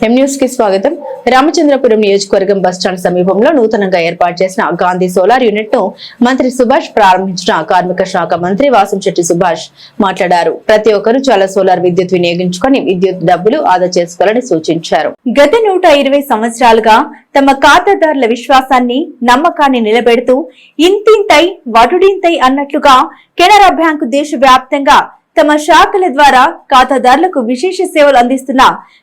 కి స్వాగతం. రామచంద్రపురం నియోజకవర్గం బస్టాండ్ సమీపంలో నూతనంగా ఏర్పాటు చేసిన గాంధీ సోలార్ యూనిట్ను మంత్రి సుభాష్ ప్రారంభించిన కార్మిక శాఖ మంత్రి వాసంశెట్టి సుభాష్ మాట్లాడారు. ప్రతి ఒక్కరూ చాలా సోలార్ విద్యుత్ వినియోగించుకొని విద్యుత్ డబ్బులు ఆదా చేసుకోవాలని సూచించారు. గత నూట ఇరవై సంవత్సరాలుగా తమ ఖాతాదారుల విశ్వాసాన్ని నమ్మకాన్ని నిలబెడుతూ ఇంతింతై వటుడింతై అన్నట్లుగా కెనరా బ్యాంకు దేశవ్యాప్తంగా తమ శాఖల ద్వారా ఖాతాదారులకు విశేష సేవలు అందిస్తున్న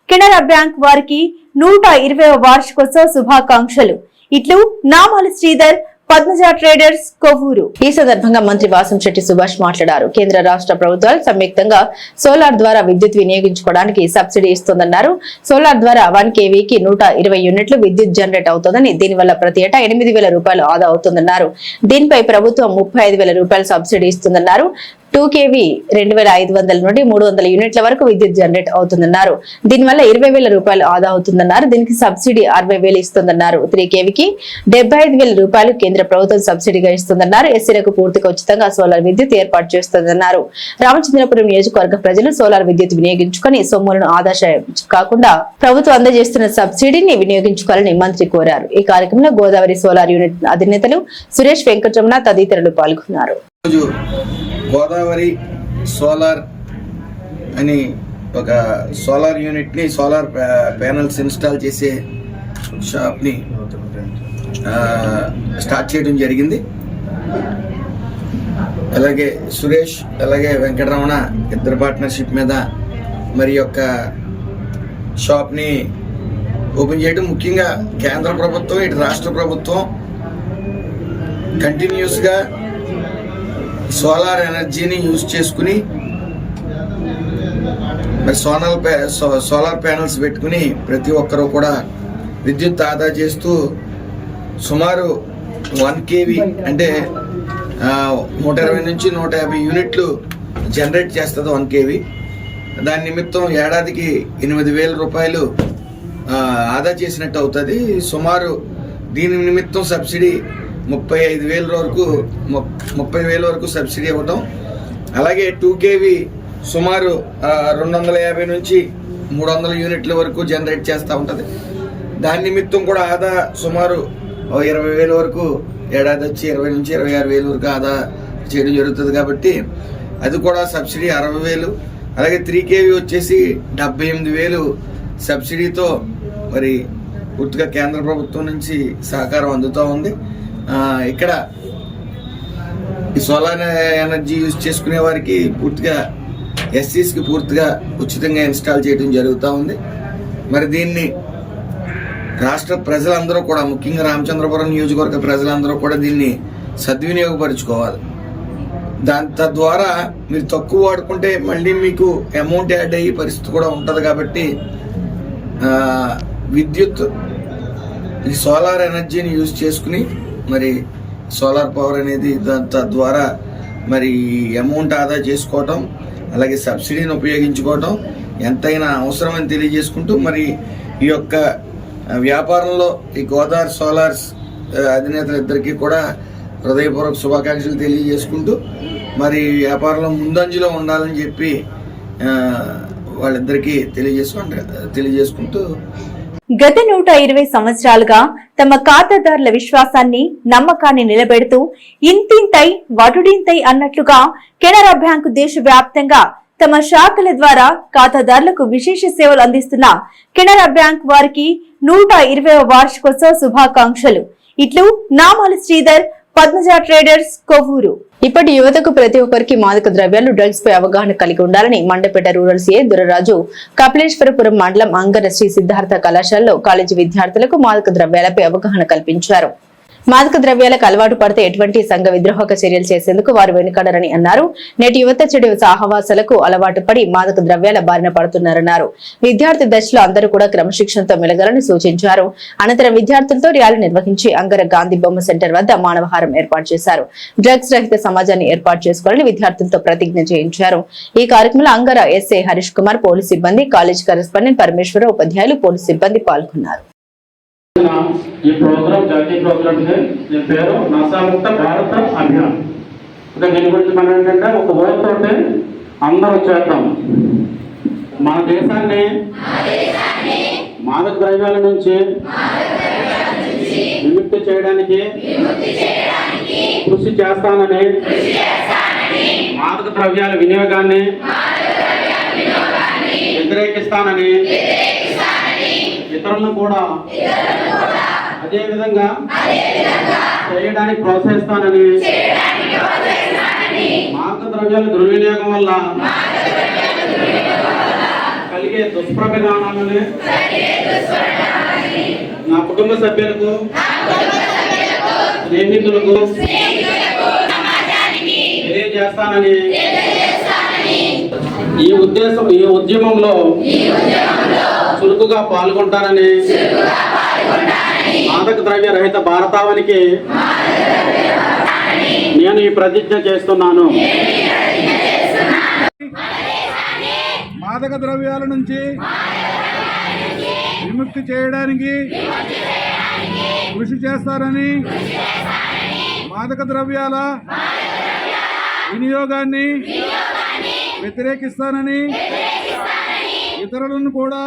కెనరా బ్యాంక్ వారికి నూట ఇరవై వార్షికోత్సవ శుభాకాంక్షలు. ఇట్లు నామాల శ్రీధర్ పద్మజ ట్రేడర్స్ కొవ్వూరు. ఈ సందర్భంగా మంత్రి వాసంశెట్టి సుభాష్ మాట్లాడారు. కేంద్ర రాష్ట్ర ప్రభుత్వాలు సంయుక్తంగా సోలార్ ద్వారా విద్యుత్ వినియోగించుకోవడానికి సబ్సిడీ ఇస్తుందన్నారు. సోలార్ ద్వారా వన్ కేవీకి నూట యూనిట్లు విద్యుత్ జనరేట్ అవుతుందని దీనివల్ల ప్రతి ఏటా ఎనిమిది రూపాయలు ఆదా అవుతుందన్నారు. దీనిపై ప్రభుత్వం ముప్పై ఐదు వేల రూపాయలు సబ్సిడీ ఇస్తుందన్నారు. టూ కేవీ రెండు వేల ఐదు వందల నుండి మూడు వందల యూనిట్ల వరకు విద్యుత్ జనరేట్ అవుతుందన్నారు. దీనివల్ల ఇరవై వేల రూపాయలు ఆదా అవుతుందన్నారు. దీనికి సబ్సిడీ అరవై వేలు ఇస్తుందన్నారు. త్రీ కేవీకి డెబ్బై ఐదు వేల రూపాయలు కేంద్ర ప్రభుత్వం సబ్సిడీగా ఇస్తుందన్నారు. ఎస్సీలకు పూర్తిగా ఉచితంగా సోలార్ విద్యుత్ ఏర్పాటు చేస్తుందన్నారు. రామచంద్రపురం నియోజకవర్గ ప్రజలు సోలార్ విద్యుత్ వినియోగించుకొని సొమ్ములను ఆదాశ కాకుండా ప్రభుత్వం అందజేస్తున్న సబ్సిడీని వినియోగించుకోవాలని మంత్రి కోరారు. ఈ కార్యక్రమంలో గోదావరి సోలార్ యూనిట్ అధినేతలు సురేష్ వెంకటరమణ తదితరులు పాల్గొన్నారు. గోదావరి సోలార్ అని ఒక సోలార్ యూనిట్ని సోలార్ ప్యానల్స్ ఇన్స్టాల్ చేసే షాప్ని స్టార్ట్ చేయడం జరిగింది. అలాగే సురేష్ అలాగే వెంకటరమణ ఇద్దరు పార్ట్నర్షిప్ మీద మరి యొక్క షాప్ని ఓపెన్ చేయడం ముఖ్యంగా కేంద్ర ప్రభుత్వం ఇటు రాష్ట్ర ప్రభుత్వం కంటిన్యూస్గా సోలార్ ఎనర్జీని యూజ్ చేసుకుని మరి సోనల్ సో- సోలార్ ప్యానల్స్ పెట్టుకుని ప్రతి ఒక్కరూ కూడా విద్యుత్ ఆదా చేస్తూ సుమారు వన్ కేవీ అంటే నూట ఇరవై నుంచి నూట యాభై యూనిట్లు జనరేట్ చేస్తుంది వన్ కేవీ దాని నిమిత్తం ఏడాదికి ఎనిమిది వేల రూపాయలు ఆదా చేసినట్టు అవుతుంది. సుమారు దీని నిమిత్తం సబ్సిడీ ముప్పై ఐదు వేల వరకు ము- ముప్పై వేల వరకు సబ్సిడీ ఇవ్వటం. అలాగే టూ కేవీ సుమారు రెండు వందల యాభై నుంచి మూడు వందల యూనిట్ల వరకు జనరేట్ చేస్తూ ఉంటుంది. దాని నిమిత్తం కూడా ఆదా సుమారు ఓ ఇరవై వేల వరకు ఏడాది వచ్చి ఇరవై నుంచి ఇరవై ఆరు వేల వరకు ఆదా చేయడం జరుగుతుంది కాబట్టి అది కూడా సబ్సిడీ అరవై వేలు. అలాగే త్రీ కేవీ వచ్చేసి డెబ్బై ఎనిమిది వేలు సబ్సిడీతో మరి పూర్తిగా కేంద్ర ప్రభుత్వం నుంచి సహకారం అందుతూ ఉంది. ఇక్కడ ఈ సోలార్ ఎనర్జీ యూజ్ చేసుకునే వారికి పూర్తిగా ఎస్సీస్కి పూర్తిగా ఉచితంగా ఇన్స్టాల్ చేయడం జరుగుతూ ఉంది. మరి దీన్ని రాష్ట్ర ప్రజలందరూ కూడా ముఖ్యంగా రామచంద్రపురం నియోజకవర్గ ప్రజలందరూ కూడా దీన్ని సద్వినియోగపరుచుకోవాలి. దాని తద్వారా మీరు తక్కువ వాడుకుంటే మళ్ళీ మీకు అమౌంట్ యాడ్ అయ్యే పరిస్థితి కూడా ఉంటుంది కాబట్టి విద్యుత్ ఈ సోలార్ ఎనర్జీని యూజ్ చేసుకుని మరి సోలార్ పవర్ అనేది దాని తద్వారా మరి అమౌంట్ ఆదా చేసుకోవటం అలాగే సబ్సిడీని ఉపయోగించుకోవటం ఎంతైనా అవసరమని తెలియజేసుకుంటూ మరి ఈ యొక్క వ్యాపారంలో ఈ గోదావరి సోలార్స్ అధినేతలు ఇద్దరికీ కూడా హృదయపూర్వక శుభాకాంక్షలు తెలియజేసుకుంటూ మరి వ్యాపారంలో ముందంజలో ఉండాలని చెప్పి వాళ్ళిద్దరికీ తెలియజేసుకుంటే తెలియజేసుకుంటూ. గత నూట ఇరవై సంవత్సరాలుగా తమ ఖాతాదారుల విశ్వాసాన్ని నమ్మకాన్ని నిలబెడుతూ ఇంతింతై వటుడింతై అన్నట్లుగా కెనరా బ్యాంకు దేశవ్యాప్తంగా తమ శాఖల ద్వారా ఖాతాదారులకు విశేష సేవలు అందిస్తున్న కెనరా బ్యాంక్ వారికి నూట ఇరవై వార్షికోత్సవ శుభాకాంక్షలు. ఇట్లు నామాల శ్రీధర్ పద్మజ ట్రేడర్స్ కొవ్వూరు. ఇప్పటి యువతకు ప్రతి ఒక్కరికి మాదక ద్రవ్యాలు డ్రగ్స్ పై అవగాహన కలిగి ఉండాలని మండపేట రూరల్ సీఏ దురరాజు కపిలేశ్వరపురం మండలం అంగర శ్రీ సిద్ధార్థ కళాశాలలో కాలేజీ విద్యార్థులకు మాదక ద్రవ్యాలపై అవగాహన కల్పించారు. మాదక ద్రవ్యాలకు అలవాటు పడితే ఎటువంటి సంఘ విద్రోహక చర్యలు చేసేందుకు వారు వెనుకడరని అన్నారు. నేటి యువత చెడు సాహవాసాలకు అలవాటు పడి మాదక ద్రవ్యాల బారిన పడుతున్నారన్నారు. విద్యార్థి దశలో అందరూ కూడా క్రమశిక్షణతో మెలగాలని సూచించారు. అనంతరం విద్యార్థులతో ర్యాలీ నిర్వహించి అంగర గాంధీ బొమ్మ సెంటర్ వద్ద మానవహారం ఏర్పాటు చేశారు. డ్రగ్స్ రహిత సమాజాన్ని ఏర్పాటు చేసుకోవాలని విద్యార్థులతో ప్రతిజ్ఞ చేయించారు. ఈ కార్యక్రమంలో అంగర ఎస్ఏ హరీష్ కుమార్ పోలీస్ సిబ్బంది కాలేజ్ కరెస్పాండెంట్ పరమేశ్వర ఉపాధ్యాయులు పోలీస్ సిబ్బంది పాల్గొన్నారు. ఈ ప్రోగ్రామ్ జాతీయ ప్రోగ్రామ్ దీని పేరు నశాముక్త భారత అభియాన్. ఇంకా దీని గురించి మనం ఏంటంటే ఒక ఓటుతోటి అందరూ చేద్దాం. మన దేశాన్ని మాదక ద్రవ్యాల నుంచి విముక్తి చేయడానికి కృషి చేస్తానని మాదక ద్రవ్యాల వినియోగాన్ని వ్యతిరేకిస్తానని ఇతరులను కూడా అదే విధంగా చేయడానికి ప్రోత్సహిస్తానని మాదక ద్రవ్యాల దుర్వినియోగం వల్ల కలిగే దుష్ప్రపరిణామాలను నా కుటుంబ సభ్యులకు స్నేహితులకు తెలియజేస్తానని ఈ ఉద్దేశం ఈ ఉద్యమంలో చురుకుగా పాల్గొంటానని మాదక ద్రవ్య రహిత భారతావనికి నేను ఈ ప్రతిజ్ఞ చేస్తున్నాను. మాదక ద్రవ్యాల నుంచి విముక్తి చేయడానికి కృషి చేస్తారని మాదక ద్రవ్యాల వినియోగాన్ని వ్యతిరేకిస్తానని ఇతరులను కూడా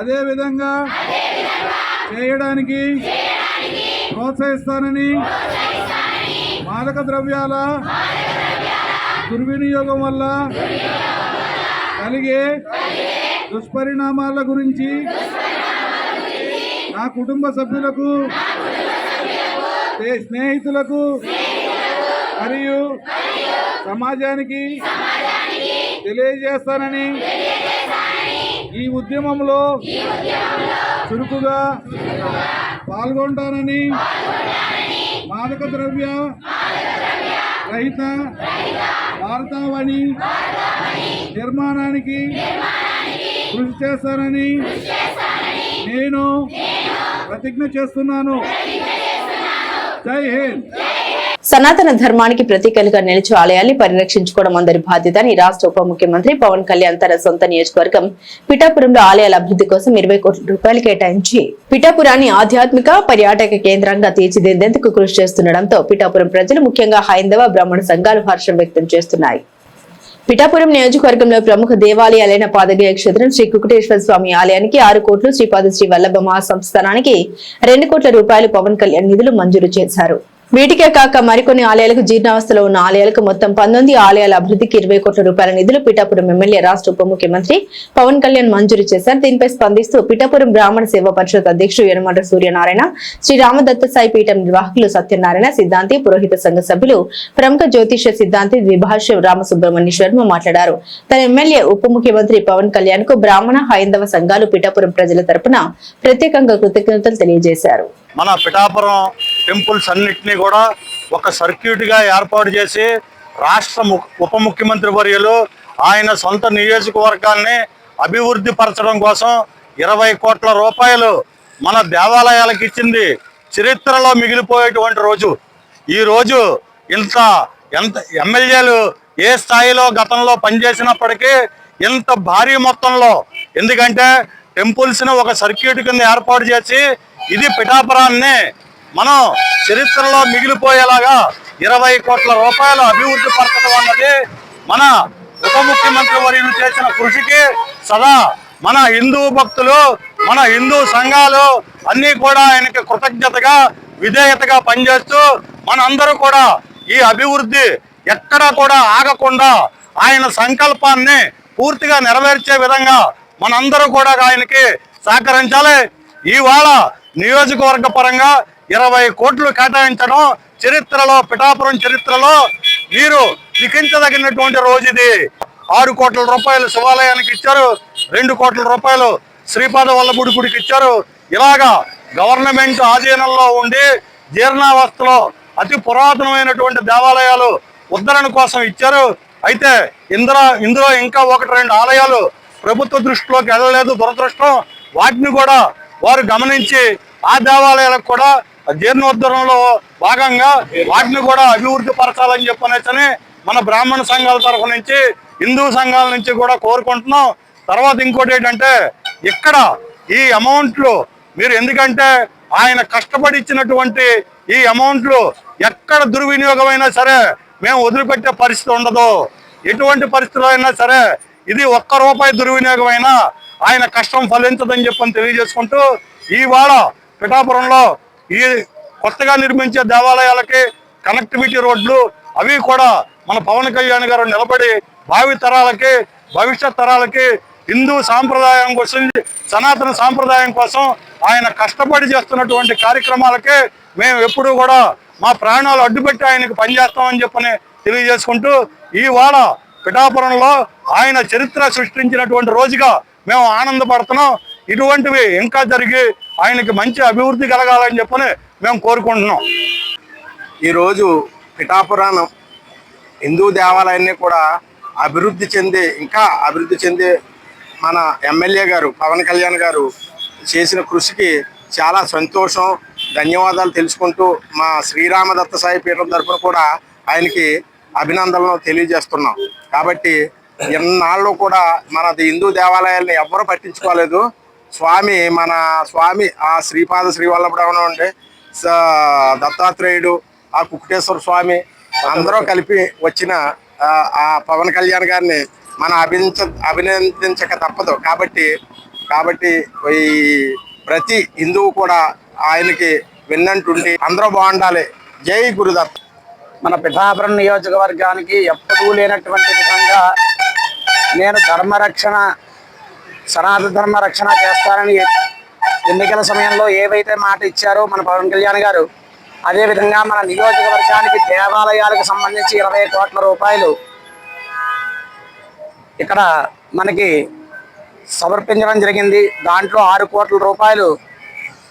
అదే విధంగా చేయడానికి ప్రోత్సహిస్తానని మాదక ద్రవ్యాల దుర్వినియోగం వల్ల కలిగే దుష్పరిణామాల గురించి నా కుటుంబ సభ్యులకు స్నే- స్నేహితులకు మరియు సమాజానికి తెలియజేస్తానని ఈ ఉద్యమంలో చురుకుగా పాల్గొంటానని మాదక ద్రవ్య రహిత భారతావని నిర్మాణానికి కృషి చేస్తానని నేను ప్రతిజ్ఞ చేస్తున్నాను. జై హింద్. సనాతన ధర్మానికి ప్రతీకలుగా నిలిచే ఆలయాల్ని పరిరక్షించుకోవడం అందరి బాధ్యత అని రాష్ట్ర ఉప ముఖ్యమంత్రి పవన్ కళ్యాణ్ తన సొంత నియోజకవర్గం పిఠాపురంలో ఆలయాల అభివృద్ధి కోసం ఇరవై కోట్ల రూపాయలు కేటాయించి పిఠాపురాన్ని ఆధ్యాత్మిక పర్యాటక కేంద్రంగా తీర్చిదిద్దేందుకు కృషి చేస్తుండటంతో పిఠాపురం ప్రజలు ముఖ్యంగా హైందవ బ్రాహ్మణ సంఘాలు హర్షం వ్యక్తం చేస్తున్నాయి. పిఠాపురం నియోజకవర్గంలో ప్రముఖ దేవాలయాలైన పాదగిరి క్షేత్రం శ్రీ కుకుటేశ్వర స్వామి ఆలయానికి ఆరు కోట్లు శ్రీపాద శ్రీ వల్లభ మహాసంస్థానానికి రెండు కోట్ల రూపాయలు పవన్ కళ్యాణ్ నిధులు మంజూరు చేశారు. వీటికే కాక మరికొన్ని ఆలయాలకు జీర్ణావస్థలో ఉన్న ఆలయాలకు మొత్తం పంతొమ్మిది ఆలయాల అభివృద్ధికి ఇరవై కోట్ల రూపాయల నిధులు పిఠాపురం ఎమ్మెల్యే రాష్ట్ర ఉప ముఖ్యమంత్రి పవన్ కళ్యాణ్ మంజూరు చేశారు. దీనిపై స్పందిస్తూ పిఠాపురం బ్రాహ్మణ సేవా పరిషత్ అధ్యక్షుడు యనమట సూర్యనారాయణ శ్రీ రామదత్త సాయి పీఠం నిర్వాహకులు సత్యనారాయణ సిద్ధాంతి పురోహిత సంఘ సభ్యులు ప్రముఖ జ్యోతిష సిద్ధాంతి ద్విభాష్య రామసుబ్రహ్మణ్య శర్మ మాట్లాడారు. తన ఎమ్మెల్యే ఉప ముఖ్యమంత్రి పవన్ కళ్యాణ్కు బ్రాహ్మణ హైందవ సంఘాలు పిఠాపురం ప్రజల తరపున ప్రత్యేకంగా కృతజ్ఞతలు తెలియజేశారు. మన పిఠాపురం టెంపుల్స్ అన్నిటినీ కూడా ఒక సర్క్యూట్గా ఏర్పాటు చేసి రాష్ట్ర ము- ఉప ముఖ్యమంత్రి వర్యులు ఆయన సొంత నియోజకవర్గాన్ని అభివృద్ధి పరచడం కోసం ఇరవై కోట్ల రూపాయలు మన దేవాలయాలకు ఇచ్చింది చరిత్రలో మిగిలిపోయేటువంటి రోజు. ఈ రోజు ఇంత ఎంత ఎమ్మెల్యేలు ఏ స్థాయిలో గతంలో పనిచేసినప్పటికీ ఇంత భారీ మొత్తంలో ఎందుకంటే టెంపుల్స్ని ఒక సర్క్యూట్ కింద ఏర్పాటు చేసి ఇది పిఠాపురాన్ని మనం చరిత్రలో మిగిలిపోయేలాగా ఇరవై కోట్ల రూపాయలు అభివృద్ధి పరచడం అన్నది మన ఉప ముఖ్యమంత్రి వర్యులు చేసిన కృషికి సదా మన హిందూ భక్తులు మన హిందూ సంఘాలు అన్నీ కూడా ఆయనకి కృతజ్ఞతగా విధేయతగా పనిచేస్తూ మనందరూ కూడా ఈ అభివృద్ధి ఎక్కడా కూడా ఆగకుండా ఆయన సంకల్పాన్ని పూర్తిగా నెరవేర్చే విధంగా మనందరూ కూడా ఆయనకి సహకరించాలి. ఇవాళ నియోజకవర్గ పరంగా ఇరవై కోట్లు కేటాయించడం చరిత్రలో పిఠాపురం చరిత్రలో మీరు లిఖించదగినటువంటి రోజు ఇది. ఆరు కోట్ల రూపాయలు శివాలయానికి ఇచ్చారు రెండు కోట్ల రూపాయలు శ్రీపాద వల్లభుడి గుడికి ఇచ్చారు. ఇలాగా గవర్నమెంట్ ఆధీనంలో ఉండి జీర్ణావస్థలో అతి పురాతనమైనటువంటి దేవాలయాలు ఉద్ధరణ కోసం ఇచ్చారు. అయితే ఇందులో ఇందులో ఇంకా ఒకటి రెండు ఆలయాలు ప్రభుత్వ దృష్టిలోకి వెళ్ళలేదు. దురదృష్టం వాటిని కూడా వారు గమనించి ఆ దేవాలయాలకు కూడా జీర్ణోద్ధరణలో భాగంగా వాటిని కూడా అభివృద్ధి పరచాలని చెప్పనేసని మన బ్రాహ్మణ సంఘాల తరఫు నుంచి హిందూ సంఘాల నుంచి కూడా కోరుకుంటున్నాం. తర్వాత ఇంకోటి ఏంటంటే ఇక్కడ ఈ అమౌంట్లు మీరు ఎందుకంటే ఆయన కష్టపడి ఇచ్చినటువంటి ఈ అమౌంట్లు ఎక్కడ దుర్వినియోగమైనా సరే మేము వదిలిపెట్టే పరిస్థితి ఉండదు. ఎటువంటి పరిస్థితులు అయినా సరే ఇది ఒక్క రూపాయి దుర్వినియోగమైనా ఆయన కష్టం ఫలించదని చెప్పని తెలియజేసుకుంటూ ఇవాళ పిఠాపురంలో ఈ కొత్తగా నిర్మించే దేవాలయాలకి కనెక్టివిటీ రోడ్లు అవి కూడా మన పవన్ కళ్యాణ్ గారు నిలబడి భావి తరాలకి భవిష్యత్ తరాలకి హిందూ సాంప్రదాయం కోసం సనాతన సాంప్రదాయం కోసం ఆయన కష్టపడి చేస్తున్నటువంటి కార్యక్రమాలకే మేము ఎప్పుడూ కూడా మా ప్రాణాలు అడ్డుపెట్టి ఆయనకు పనిచేస్తామని చెప్పని తెలియజేసుకుంటూ ఈ పిఠాపురంలో ఆయన చరిత్ర సృష్టించినటువంటి రోజుగా మేము ఆనందపడుతున్నాం. ఇటువంటివి ఇంకా జరిగి ఆయనకి మంచి అభివృద్ధి కలగాలని చెప్పని మేము కోరుకుంటున్నాం. ఈరోజు పిఠాపురాణం హిందూ దేవాలయాన్ని కూడా అభివృద్ధి చెంది ఇంకా అభివృద్ధి చెంది మన ఎమ్మెల్యే గారు పవన్ కళ్యాణ్ గారు చేసిన కృషికి చాలా సంతోషం ధన్యవాదాలు తెలుసుకుంటూ మా శ్రీరామదత్త సాయి పీఠం తరఫున కూడా ఆయనకి అభినందనలు తెలియజేస్తున్నాం. కాబట్టి ఎన్నాళ్ళు కూడా మన హిందూ దేవాలయాల్ని ఎవ్వరూ పట్టించుకోలేదు. స్వామి మన స్వామి ఆ శ్రీపాద శ్రీవల్లభరావు ఉండే దత్తాత్రేయుడు ఆ కుకుటేశ్వర స్వామి అందరూ కలిపి వచ్చిన ఆ, పవన్ కళ్యాణ్ గారిని మనం అభినంద అభినందించక తప్పదు. కాబట్టి కాబట్టి ఈ ప్రతి హిందువు కూడా ఆయనకి విన్నంటుండి అందరూ బాగుండాలి. జై గురుదత్. మన పిఠాపురం నియోజకవర్గానికి ఎప్పుడూ లేనటువంటి విధంగా నేను ధర్మరక్షణ సనాతన ధర్మ రక్షణ చేస్తారని ఎన్నికల సమయంలో ఏవైతే మాట ఇచ్చారో మన పవన్ కళ్యాణ్ గారు అదేవిధంగా మన నియోజకవర్గానికి దేవాలయాలకు సంబంధించి ఇరవై కోట్ల రూపాయలు ఇక్కడ మనకి సమర్పించడం జరిగింది. దాంట్లో ఆరు కోట్ల రూపాయలు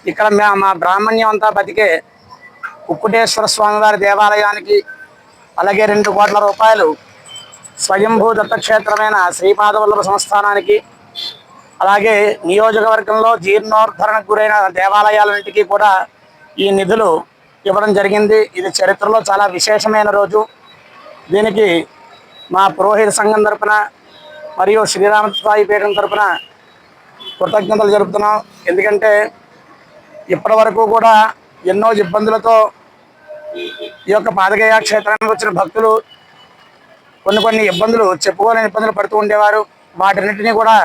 ఇక్కడ మా- మా బ్రాహ్మణ్యం అంతా బతికే కుక్కుటేశ్వర స్వామివారి దేవాలయానికి అలాగే రెండు కోట్ల రూపాయలు స్వయంభూ దత్తక్షేత్రమైన శ్రీపాదవల్లభ సంస్థానానికి అలాగే నియోజకవర్గంలో జీర్ణోద్ధరణకు గురైన దేవాలయాలన్నింటికీ కూడా ఈ నిధులు ఇవ్వడం జరిగింది. ఇది చరిత్రలో చాలా విశేషమైన రోజు. దీనికి మా పురోహిత సంఘం తరపున మరియు శ్రీరామ సాయి పీఠం తరపున కృతజ్ఞతలు జరుపుతున్నాం. ఎందుకంటే ఇప్పటి వరకు కూడా ఎన్నో ఇబ్బందులతో ఈ యొక్క పాదగయ క్షేత్రానికి వచ్చిన భక్తులు కొన్ని కొన్ని ఇబ్బందులు చెప్పుకోలేని ఇబ్బందులు పడుతూ ఉండేవారు. వాటిన్నింటినీ కూడా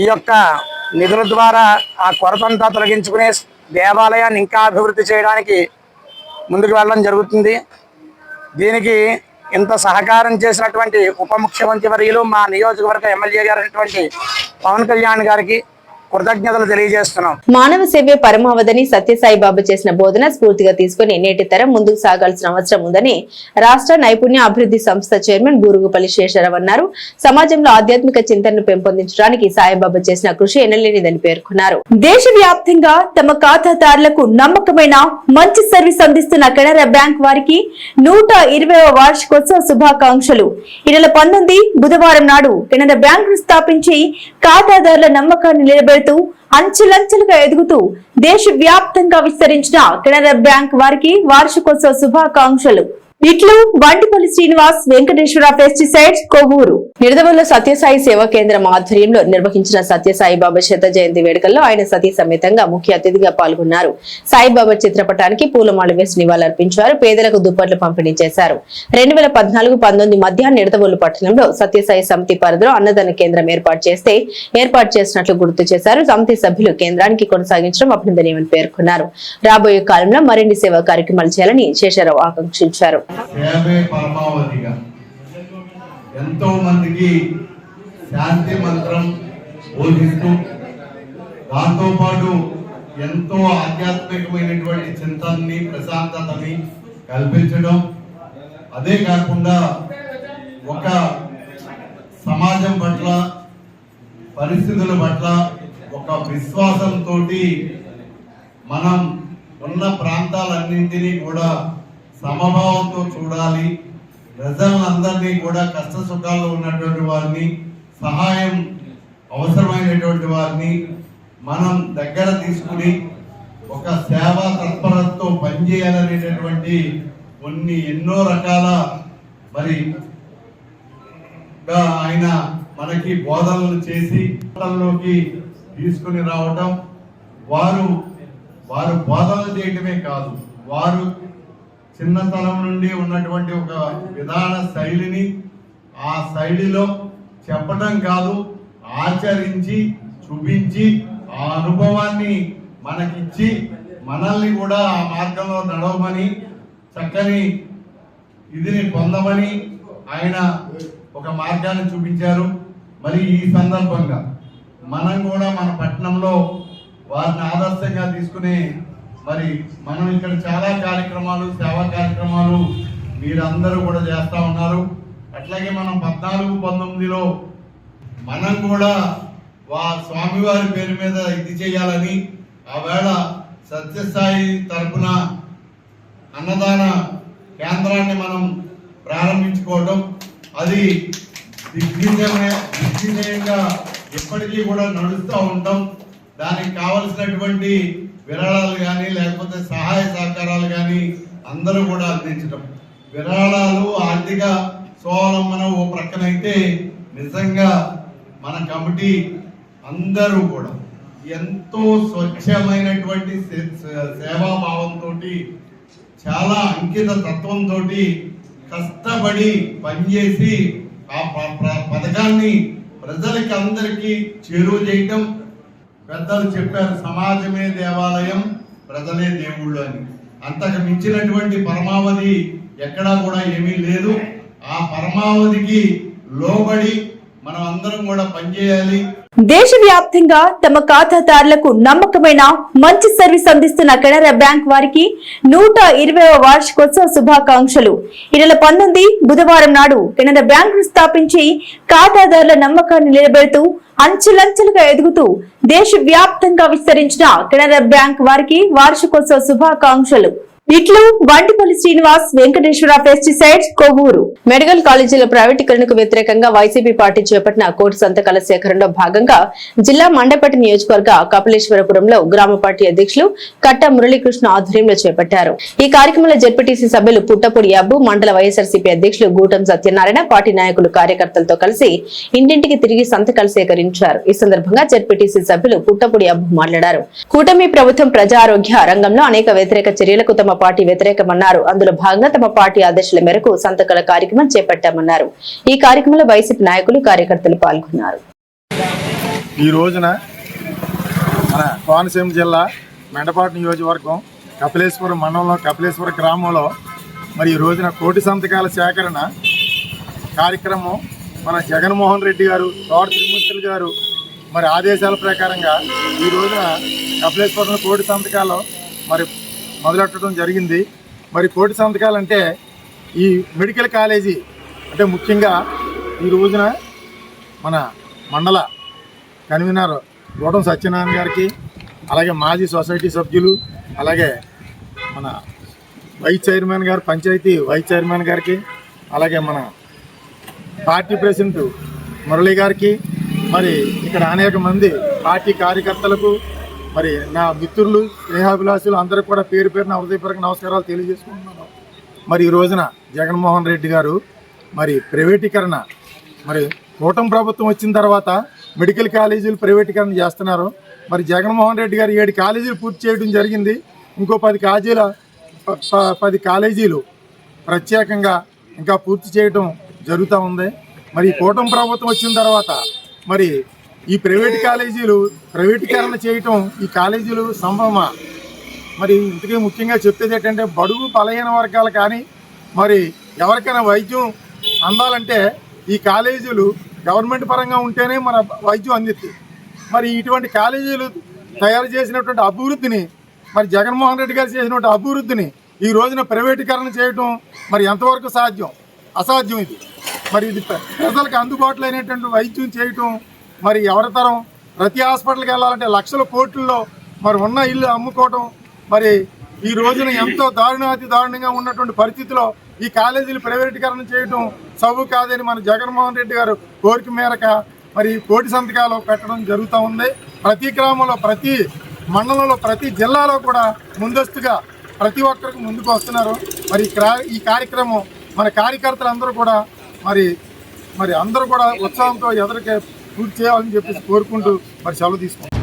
ఈ యొక్క నిధుల ద్వారా ఆ కొరతంతా తొలగించుకునే దేవాలయాన్ని ఇంకా అభివృద్ధి చేయడానికి ముందుకు వెళ్ళడం జరుగుతుంది. దీనికి ఇంత సహకారం చేసినటువంటి ఉప ముఖ్యమంత్రి వర్యులు మా నియోజకవర్గ ఎమ్మెల్యే గారు పవన్ కళ్యాణ్ గారికి కృతజ్ఞతలు తెలియజేస్తున్నాం. మానవ సేవే పరమావధిని సత్యసాయి బాబా చేసిన బోధన స్ఫూర్తిగా తీసుకుని నేటి తరం ముందుకు సాగాల్సిన అవసరం ఉందని రాష్ట్ర నైపుణ్య అభివృద్ధి సంస్థ చైర్మన్ బూరుగుపల్లి శేషరావు అన్నారు. సమాజంలో ఆధ్యాత్మిక చింతనను పెంపొందించడానికి సాయిబాబా చేసిన కృషి ఎనలేనిదని పేర్కొన్నారు. దేశవ్యాప్తంగా తమ ఖాతాదారులకు నమ్మకమైన మంచి సర్వీస్ అందిస్తున్న కెనరా బ్యాంక్ వారికి నూట ఇరవై వార్షికోత్సవ శుభాకాంక్షలు. ఈ నెల పంతొమ్మిది బుధవారం నాడు కెనరా బ్యాంక్ను స్థాపించి ఖాతాదారుల నమ్మకాన్ని అంటూ అంచెలంచెలుగా ఎదుగుతూ దేశవ్యాప్తంగా విస్తరించిన కెనరా బ్యాంక్ వారికి వార్షికోత్సవ శుభాకాంక్షలు. ఇట్లు బండిపల్లి శ్రీనివాస్ వెంకటేశ్వర పెస్టిసైడ్స్ కొవ్వూరు. నిడదవల్లో సత్యసాయి సేవా కేంద్రం ఆధ్వర్యంలో నిర్వహించిన సత్యసాయి బాబా శత జయంతి వేడుకల్లో ఆయన సతీ సమేతంగా ముఖ్య అతిథిగా పాల్గొన్నారు. సాయిబాబా చిత్రపటానికి పూలమాల వేసి నివాళులర్పించారు. పేదలకు దుప్పట్లు పంపిణీ చేశారు. రెండు వేల పద్నాలుగు పంతొమ్మిది మధ్య నిడదవోలు పట్టణంలో సత్యసాయి సమితి పరిధిలో అన్నదాన కేంద్రం ఏర్పాటు చేస్తే ఏర్పాటు చేసినట్లు గుర్తు చేశారు. సమితి సభ్యులు కేంద్రానికి కొనసాగించడం అభినందనీయమని పేర్కొన్నారు. రాబోయే కాలంలో మరిన్ని సేవా కార్యక్రమాలు చేయాలని శేషారావు ఆకాంక్షించారు. సేవే పరమావధిగా. ఎంతో మందికి శాంతి మంత్రం బోధిస్తూ దాంతోపాటు ఎంతో ఆధ్యాత్మికమైనటువంటి చింతనని ప్రశాంతతని కల్పించడం. అదే కాకుండా ఒక సమాజం పట్ల పరిస్థితుల పట్ల ఒక విశ్వాసంతో మనం ఉన్న ప్రాంతాలన్నింటినీ కూడా సమభావంతో చూడాలి. ప్రజలందరినీ కూడా కష్ట సుఖాల్లో ఉన్నటువంటి వారిని సహాయం అవసరమైనటువంటి వారిని మనం దగ్గర తీసుకుని ఒక సేవా తత్పరతతో పనిచేయాలనేటటువంటి కొన్ని ఎన్నో రకాల మరి ఆయన మనకి బోధనలు చేసి లోకి తీసుకుని రావటం వారు వారు బోధనలు చేయటమే కాదు వారు చిన్నతనం నుండి ఉన్నటువంటి ఒక విధాన శైలిని ఆ శైలిలో చెప్పటం కాదు ఆచరించి చూపించి ఆ అనుభవాన్ని మనకిచ్చి మనల్ని కూడా ఆ మార్గంలో నడవమని చక్కని ఇదిని పొందమని ఆయన ఒక మార్గాన్ని చూపించారు. మరి ఈ సందర్భంగా మనం కూడా మన పట్టణంలో వారిని ఆదర్శంగా తీసుకునే మరి మనం ఇక్కడ చాలా కార్యక్రమాలు సేవా కార్యక్రమాలు మీరందరూ కూడా చేస్తూ ఉన్నారు. అట్లాగే మనం పద్నాలుగు పంతొమ్మిదిలో మనం కూడా వా స్వామివారి పేరు మీద ఇది చేయాలని ఆవేళ సత్యసాయి తరపున అన్నదాన కేంద్రాన్ని మనం ప్రారంభించుకోవడం అది దిగ్విజయమే దిగ్విజయంగా ఎప్పటికీ కూడా నడుస్తూ ఉంటాం. దానికి కావలసినటువంటి విరాళాలు కానీ లేకపోతే సహాయ సహకారాలు కానీ అందరూ కూడా అందించడం విరాళాలు ఆర్థిక స్వావలంబన ఓ ప్రక్కనైతే నిజంగా మన కమిటీ అందరూ కూడా ఎంతో స్వచ్ఛమైనటువంటి సే- సే- సేవాభావంతో చాలా అంకిత తత్వంతో కష్టపడి పనిచేసి ఆ పథకాన్ని ప్రజలకి అందరికీ చేరువ చేయటం పెద్దలు చెప్పారు సమాజమే దేవాలయం ప్రజలే దేవుళ్ళు అని. అంతకు మించినటువంటి పరమావధి ఎక్కడా కూడా ఏమీ లేదు. ఆ పరమావధికి లోబడి మనం అందరం కూడా పనిచేయాలి. దేశవ్యాప్తంగా తమ ఖాతాదారులకు నమ్మకమైన మంచి సర్వీస్ అందిస్తున్న కెనరా బ్యాంక్ వారికి నూట ఇరవైవ వార్షికోత్సవ శుభాకాంక్షలు. ఈ నెల పంతొమ్మిది బుధవారం నాడు కెనరా బ్యాంకును స్థాపించి ఖాతాదారుల నమ్మకాన్ని నిలబెడుతూ అంచెలంచెలుగా ఎదుగుతూ దేశవ్యాప్తంగా విస్తరించిన కెనరా బ్యాంక్ వారికి వార్షికోత్సవ శుభాకాంక్షలు. ఇట్లు వంటిపల్లి శ్రీనివాస్ వెంకటేశ్వర పెస్టిసైడ్స్ కొవ్వూరు. మెడికల్ కాలేజీల ప్రైవేటీకరణకు వ్యతిరేకంగా వైసీపీ పార్టీ చేపట్టిన కోటి సంతకాల సేకరణలో భాగంగా జిల్లా మండపేట నియోజకవర్గ కపిలేశ్వరపురంలో గ్రామ పార్టీ అధ్యక్షులు కట్ట మురళీకృష్ణ ఆధ్వర్యంలో చేపట్టారు. ఈ కార్యక్రమంలో జెడ్పీటీసీ సభ్యులు పుట్టపూడి అబ్బు మండల వైఎస్ఆర్సీపీ అధ్యక్షులు గూటం సత్యనారాయణ పార్టీ నాయకులు కార్యకర్తలతో కలిసి ఇంటింటికి తిరిగి సంతకాలు సేకరించారు. ఈ సందర్భంగా జెడ్పీటీసీ సభ్యులు పుట్టపూడి అబ్బు మాట్లాడారు. కూటమి ప్రభుత్వం ప్రజారోగ్య రంగంలో అనేక వ్యతిరేక చర్యలకు తమ పార్టీ వ్యతిరేకమన్నారు. అందులో భాగంగా తమ పార్టీ ఆదేశాల మేరకు సంతకాల కార్యక్రమం చేపట్టామన్నారు. ఈ కార్యక్రమంలో వైసీపీ నాయకులు కార్యకర్తలు పాల్గొన్నారు. ఈ రోజున మన కోనసీమ జిల్లా మెండపాటు నియోజకవర్గం కపిలేశ్వరం మండలంలో కపిలేశ్వరం గ్రామంలో మరి ఈ రోజున కోటి సంతకాల సేకరణ కార్యక్రమం మన జగన్మోహన్ రెడ్డి గారు తోట త్రిమూర్తులు గారు మరి ఆదేశాల ప్రకారంగా ఈ రోజున కపిలేశ్వరం కోటి సంతకాలు మరి మొదలెట్టడం జరిగింది. మరి కోటి సంతకాలు అంటే ఈ మెడికల్ కాలేజీ అంటే ముఖ్యంగా ఈ రోజున మన మండల కన్వీనర్ గోటం సత్యనారాయణ గారికి అలాగే మాజీ సొసైటీ సభ్యులు అలాగే మన వైస్ చైర్మన్ గారు పంచాయతీ వైస్ చైర్మన్ గారికి అలాగే మన పార్టీ ప్రెసిడెంట్ మురళి గారికి మరి ఇక్కడ అనేక మంది పార్టీ కార్యకర్తలకు మరి నా మిత్రులు స్నేహాభిలాషులు అందరికి కూడా పేరు పేరున హృదయపూర్వక నమస్కారాలు తెలియజేసుకుంటున్నాను. మరి ఈ రోజున జగన్మోహన్ రెడ్డి గారు మరి ప్రైవేటీకరణ మరి కూటమి ప్రభుత్వం వచ్చిన తర్వాత మెడికల్ కాలేజీలు ప్రైవేటీకరణ చేస్తున్నారు. మరి జగన్మోహన్ రెడ్డి గారు ఏడు కాలేజీలు పూర్తి చేయడం జరిగింది. ఇంకో పది కాలేజీల ప- ప- పది కాలేజీలు ప్రత్యేకంగా ఇంకా పూర్తి చేయడం జరుగుతూ ఉంది. మరి కూటమి ప్రభుత్వం వచ్చిన తర్వాత మరి ఈ ప్రైవేట్ కాలేజీలు ప్రైవేటీకరణ చేయటం ఈ కాలేజీలు సంభవమా? మరి ఇంతకీ ముఖ్యంగా చెప్పేది ఏంటంటే బడుగు బలహీన వర్గాలు కానీ మరి ఎవరికైనా వైద్యం అందాలంటే ఈ కాలేజీలు గవర్నమెంట్ పరంగా ఉంటేనే మన వైద్యం అందిస్తుంది మరి ఇటువంటి కాలేజీలు తయారు చేసినటువంటి అభివృద్ధిని మరి జగన్మోహన్ రెడ్డి గారు చేసినటువంటి అభివృద్ధిని ఈ రోజున ప్రైవేటీకరణ చేయటం మరి ఎంతవరకు సాధ్యం? అసాధ్యం ఇది. మరి ఇది ప్రజలకు అందుబాటులో అయినటువంటి వైద్యం చేయటం మరి ఎవరి తరం? ప్రతి హాస్పిటల్కి వెళ్ళాలంటే లక్షల కోట్లలో మరి ఉన్న ఇల్లు అమ్ముకోవటం మరి ఈ రోజున ఎంతో దారుణాతి దారుణంగా ఉన్నటువంటి పరిస్థితిలో ఈ కాలేజీలు ప్రైవేటీకరణ చేయటం సబు కాదని మన జగన్మోహన్ రెడ్డి గారు కోరిక మేరక మరి కోటి సంతకాలు పెట్టడం జరుగుతూ ఉంది. ప్రతి గ్రామంలో ప్రతి మండలంలో ప్రతి జిల్లాలో కూడా ముందస్తుగా ప్రతి ఒక్కరికి ముందుకు వస్తున్నారు. మరి ఈ క్రా- ఈ కార్యక్రమం మన కార్యకర్తలందరూ కూడా మరి మరి అందరూ కూడా ఉత్సాహంతో ఎదురుకే పూర్తి చేయాలని చెప్పేసి కోరుకుంటూ మరి సెలవు తీసుకుంటాం